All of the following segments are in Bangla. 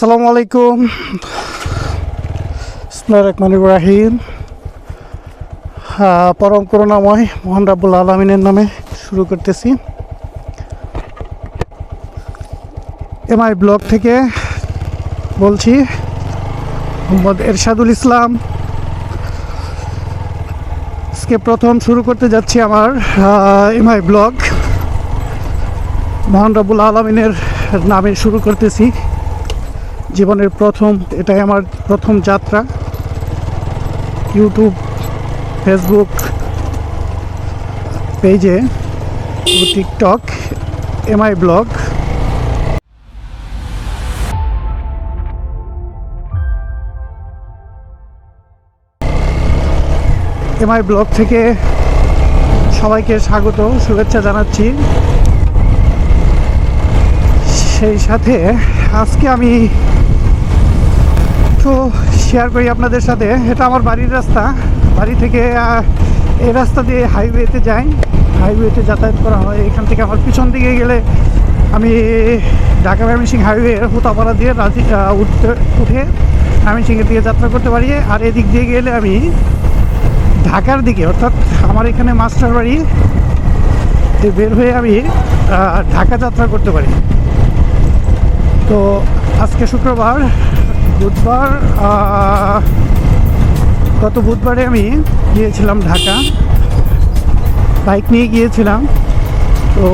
আসসালামু আলাইকুম। রহমান ইব্রাহিম পরম করুণাময় মোহন রাব্বুল আলমিনের নামে শুরু করতেছি। এমআই ব্লগ থেকে বলছি, মোহাম্মদ এরশাদুল ইসলাম। আজকে প্রথম শুরু করতে যাচ্ছি আমার এমআই ব্লগ। মোহন রাব্বুল আলমিনের নামে শুরু করতেছি। জীবনের প্রথম, এটাই আমার প্রথম যাত্রা। ইউটিউব ফেসবুক পেজে TikTok MI vlog MI vlog থেকে সবাইকে স্বাগত, শুভেচ্ছা জানাচ্ছি। সেই সাথে আজকে আমি তো শেয়ার করি আপনাদের সাথে। এটা আমার বাড়ির রাস্তা। বাড়ি থেকে এই রাস্তা দিয়ে হাইওয়েতে যাই। হাইওয়েতে যাতায়াত করা হয়। এখান থেকে আমার পিছন দিকে গেলে আমি ঢাকা ময়মনসিং হাইওয়ে হুতাপাড়া দিয়ে রাজি উঠতে, উঠে ময়মনসিংহের দিকে যাত্রা করতে পারি। আর এদিক দিয়ে গেলে আমি ঢাকার দিকে, অর্থাৎ আমার এখানে মাস্টার বাড়ি বের হয়ে আমি ঢাকা যাত্রা করতে পারি। তো আজকে শুক্রবার বুধবার গত বুধবারে আমি গিয়েছিলাম ঢাকা। বাইক নিয়ে গিয়েছিলাম। তো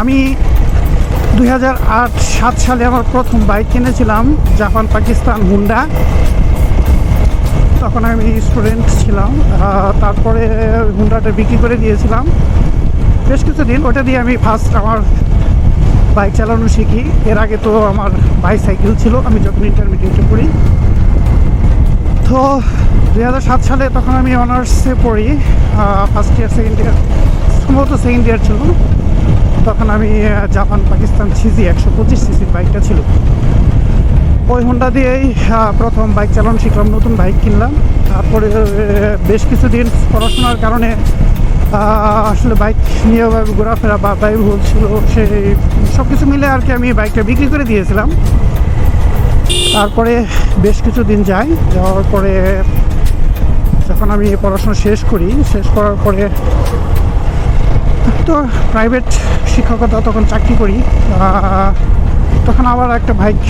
আমি দুই সাত সালে আমার প্রথম বাইক কিনেছিলাম, জাপান পাকিস্তান হুন্ডা। তখন আমি স্টুডেন্ট ছিলাম। তারপরে হুন্ডাটা বিক্রি করে দিয়েছিলাম। বেশ কিছুদিন ওটা দিয়ে আমি ফার্স্ট আমার বাইক চালানো শিখি। এর আগে তো আমার বাইসাইকেল ছিল, আমি যখন ইন্টারমিডিয়েটে পড়ি। তো দুই সাত সালে তখন আমি অনার্সে পড়ি ফার্স্ট ইয়ার সেকেন্ড ইয়ার সম্ভবত সেকেন্ড ইয়ার ছিল। তখন আমি জাপান, পাকিস্তান সিজি একশো পঁচিশ সিসির বাইকটা ছিল। ওই হোন্ডা দিয়েই প্রথম বাইক চালানো শিখলাম, নতুন বাইক কিনলাম। তারপরে বেশ কিছুদিন পড়াশোনার কারণে আসলে বাইক নিয়ে ওভাবে ঘোরাফেরা বা ব্যয়বহুল ছিল সেই সব কিছু মিলে আর কি আমি বাইকটা বিক্রি করে দিয়েছিলাম। তারপরে বেশ কিছু দিন যাই যাওয়ার পরে যখন আমি পড়াশোনা শেষ করি, শেষ করার পরে তো প্রাইভেট শিক্ষকতা তখন চাকরি করি তখন আবার একটা বাইক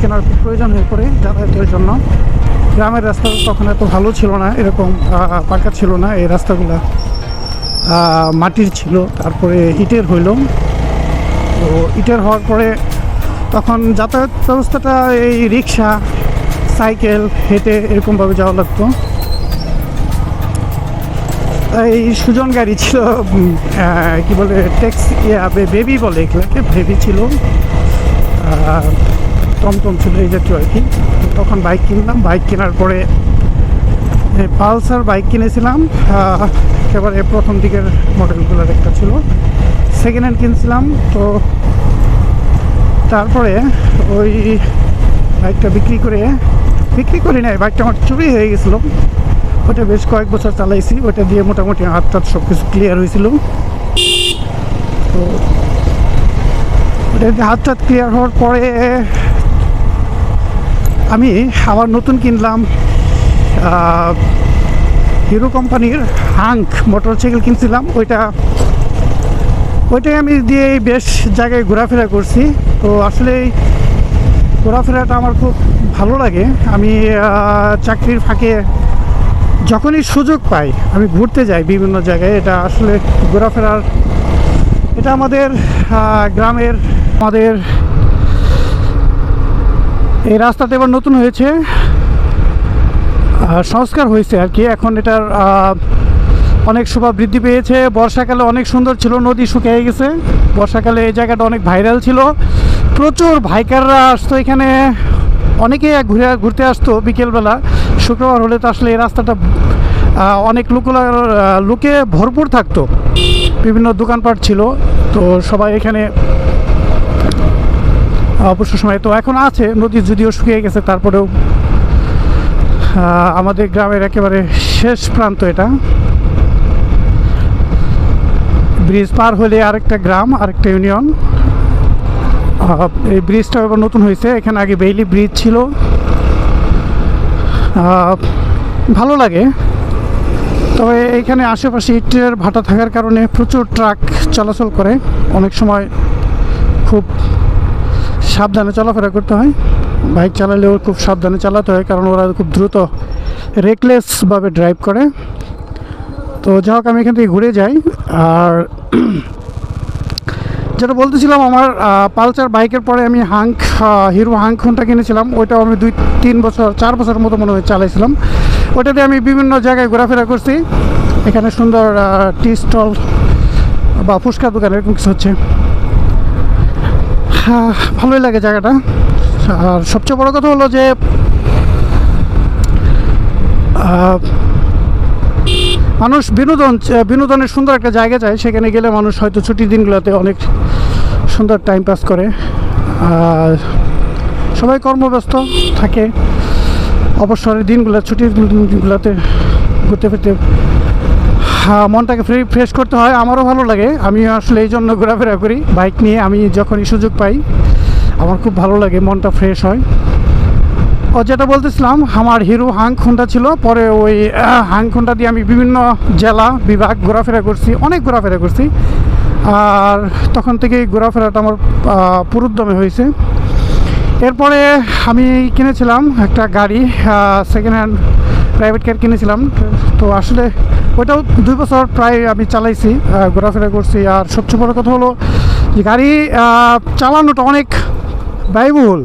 কেনার প্রয়োজন হয়ে পড়ে যাতায়াতের জন্য। গ্রামের রাস্তা তখন এত ভালো ছিল না, এরকম পাকা ছিল না এই রাস্তাগুলা। মাটির ছিল, তারপরে ইটের হইল। তো ইটের হওয়ার পরে তখন যাতায়াত ব্যবস্থাটা এই রিক্সা, সাইকেল, হেঁটে এরকমভাবে যাওয়া লাগতো। এই সুজন গাড়ি ছিল কি বলে, ট্যাক্সি বেবি বলে এগুলোকে, বেবি ছিল। টমটম ছিল এই জাতীয় আর কি। তখন বাইক কিনলাম, বাইক কেনার পরে পালসার বাইক কিনেছিলাম আহ, একেবারে প্রথম দিকের মডেলগুলোর একটা ছিল। সেকেন্ড হ্যান্ড কিনছিলাম তো তারপরে ওই বাইকটা বিক্রি করে বিক্রি করি নাই বাইকটা আমার চুরি হয়ে গেছিল। ওটা বেশ কয়েক বছর চালাইছি ওটা দিয়ে মোটামুটি হাত টাত সব কিছু ক্লিয়ার হয়েছিল। তো ওটা হাত টাত ক্লিয়ার হওয়ার পরে আমি আবার নতুন কিনলাম হিরো কোম্পানির হাঙ্ক মোটরসাইকেল কিনছিলাম। ওইটা, ওইটাই আমি দিয়ে বেশ জায়গায় ঘোরাফেরা করছি। তো আসলে ঘোরাফেরাটা আমার খুব ভালো লাগে। আমি চাকরির ফাঁকে যখনই সুযোগ পাই, আমি ঘুরতে যাই বিভিন্ন জায়গায়। এটা আসলে ঘোরাফেরার, এটা আমাদের গ্রামের, আমাদের এই রাস্তাটা এবার নতুন হয়েছে। সংস্কার হয়েছে আর কি। এখন এটার অনেক শোভা বৃদ্ধি পেয়েছে। বর্ষাকালে অনেক সুন্দর ছিল, নদী শুকিয়ে গেছে। বর্ষাকালে এই জায়গাটা অনেক ভাইরাল ছিল। প্রচুর ভাইকাররা আসতো এখানে। অনেকেই ঘুরে, ঘুরতে আসতো বিকেলবেলা। শুক্রবার হলে তো আসলে এই রাস্তাটা অনেক লোক লোকে ভরপুর থাকতো। বিভিন্ন দোকানপাট ছিল। তো সবাই এখানে অবসর সময় তো এখন আছে। নদী যদিও শুকিয়ে গেছে, তারপরেও আমাদের গ্রামের একেবারে শেষ প্রান্ত এটা। ব্রিজ পার হলে আরেকটা গ্রাম, আরেকটা ইউনিয়ন। এই ব্রিজটা এবার নতুন হয়েছে, এখানে আগে বেইলি ব্রিজ ছিল। ভালো লাগে। তবে এখানে আশেপাশে ইটের ভাটা থাকার কারণে প্রচুর ট্রাক চলাচল করে। অনেক সময় খুব সাবধানে চলাফেরা করতে হয়। বাইক চালালেও খুব সাবধানে চালাতে হয় কারণ ওরা খুব দ্রুত রেকলেসভাবে ড্রাইভ করে। তো যাই হোক আমি এখান থেকে ঘুরে যাই। আর যেটা বলতেছিলাম আমার পালচার বাইকের পরে আমি হাঙ্ক হিরো হাঙ্ক ফোনটা কিনেছিলাম ওইটাও আমি দুই তিন বছর চার বছরের মতো মনে হয় চালাইছিলাম। ওইটাতে আমি বিভিন্ন জায়গায় ঘোরাফেরা করছি। এখানে সুন্দর টি স্টল বা ফুচকা দোকান এরকম কিছু হচ্ছে। হ্যাঁ, ভালোই লাগে জায়গাটা। আর সবচেয়ে বড় কথা হলো যে মানুষ বিনোদন বিনোদনের সুন্দর একটা জায়গা চায়। সেখানে গেলে মানুষ হয়তো ছুটির দিনগুলোতে অনেক সুন্দর টাইম পাস করে। সবাই কর্মব্যস্ত থাকে। অবসরের দিনগুলো ছুটির দিনগুলোতে ঘুরতে ফিরতে হ্যাঁ, মনটাকে ফ্রি ফ্রেশ করতে হয়। আমারও ভালো লাগে। আমি আসলে এই জন্য ঘোরাফেরা করি। বাইক নিয়ে আমি যখনই সুযোগ পাই আমার খুব ভালো লাগে মনটা ফ্রেশ হয়। ও যেটা বলতেছিলাম আমার হিরো হাং খুন্ডা ছিল পরে ওই হাং খুন্ডা দিয়ে আমি বিভিন্ন জেলা বিভাগ ঘোরাফেরা করছি অনেক ঘোরাফেরা করছি। আর তখন থেকেই ঘোরাফেরাটা আমার আহ, পুরুদ্দমে হয়েছে। এরপরে আমি কিনেছিলাম একটা গাড়ি সেকেন্ড হ্যান্ড প্রাইভেট কার কিনেছিলাম। তো আসলে ওইটাও দুই বছর প্রায় আমি চালাইছি ঘোরাফেরা করছি। আর সবচেয়ে বড় কথা হলো যে গাড়ি চালানোটা অনেক ব্যয়বহুল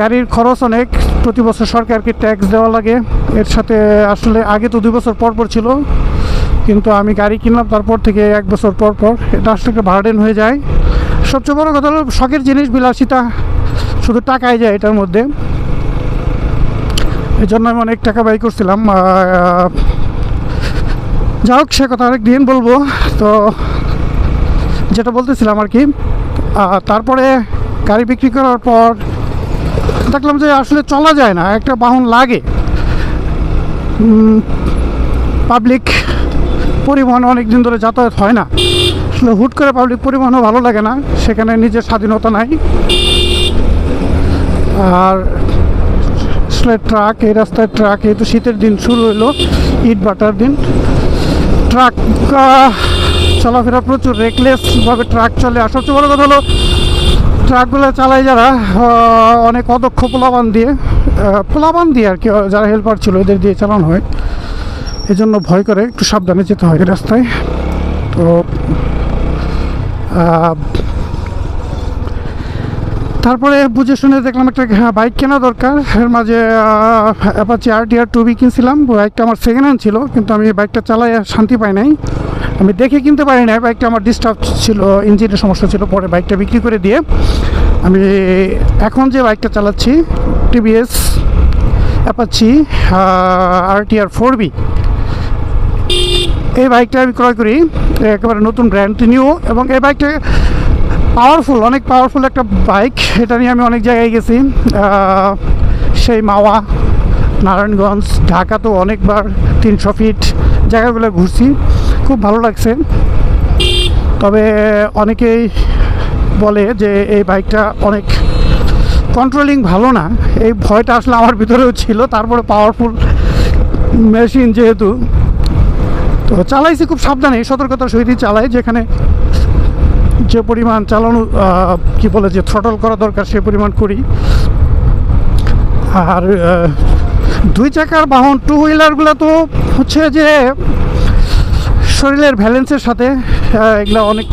গাড়ির খরচ অনেক। প্রতি বছর সরকারকে ট্যাক্স দেওয়া লাগে। এর সাথে আসলে আগে তো দুই বছর পর পর ছিল, কিন্তু আমি গাড়ি কিনলাম, তারপর থেকে এক বছর পর পর এটা আসলে একটা ভার্ডেন হয়ে যায়। সবচেয়ে বড় কথা হলো, শখের জিনিস, বিলাসিতা, শুধু টাকায় যায় এটার মধ্যে। এই জন্য আমি অনেক টাকা ব্যয় করছিলাম যা হোক, সে কথা আরেক দিন বলব। তো যেটা বলতেছিলাম আর কি তারপরে গাড়ি বিক্রি করার পর দেখলাম যে আসলে চলা যায় না, একটা বাহন লাগে। পাবলিক পরিবহন অনেক দিন ধরে যাতায়াত হয় না। আসলে হুট করে পাবলিক পরিবহনও ভালো লাগে না, সেখানে নিজের স্বাধীনতা নাই। আর আসলে ট্রাক, এই রাস্তায় ট্রাক, এই তো শীতের দিন শুরু হলো ইট বাটার দিন। ট্রাক চলাফেরা প্রচুর রেকলেসভাবে ট্রাক চলে। আর সবচেয়ে বড় কথা হলো ট্রাকগুলো চালায় যারা অনেক অদক্ষ পোলাবান দিয়ে পোলাবান দিয়ে আর কি যারা হেল্পার ছিল এদের দিয়ে চালানো হয়। এই জন্য ভয় করে, একটু সাবধানে যেতে হয় রাস্তায়। তো তারপরে বুঝে শুনে দেখলাম একটা বাইক কেনা দরকার। এর মাঝে Apache R T R two B কিনছিলাম। বাইকটা আমার সেকেন্ড হ্যান্ড ছিল, কিন্তু আমি বাইকটা চালাই শান্তি পাই নাই। আমি দেখে কিনতে পারি নাই বাইকটা আমার ডিস্টার্ব ছিল ইঞ্জিনের সমস্যা ছিল, পরে বাইকটা বিক্রি করে দিয়ে আমি এখন যে বাইকটা চালাচ্ছি TVS Apache R T R four B এই বাইকটা আমি ক্রয় করি, একেবারে নতুন ব্র্যান্ড নিউ এবং এই বাইকটা পাওয়ারফুল অনেক পাওয়ারফুল একটা বাইক এটা নিয়ে আমি অনেক জায়গায় গেছি সেই মাওয়া, নারায়ণগঞ্জ, ঢাকা তো অনেকবার তিনশো ফিট জায়গাগুলো ঘুরছি। খুব ভালো লাগছে। তবে অনেকেই বলে যে এই বাইকটা অনেক কন্ট্রোলিং ভালো না। এই ভয়টা আসলে আমার ভিতরেও ছিল, তারপরে পাওয়ারফুল মেশিন যেহেতু। তো চালাইছি খুব সাবধানে সতর্কতার সহিতই চালাই, যেখানে যে পরিমাণ চালানো কি বলে যে থ্রটল করা দরকার সে পরিমাণ করি। আর দুই চাকার বাহন টু হুইলারগুলো তো হচ্ছে যে শরীরের ব্যালেন্সের সাথে এগুলো অনেক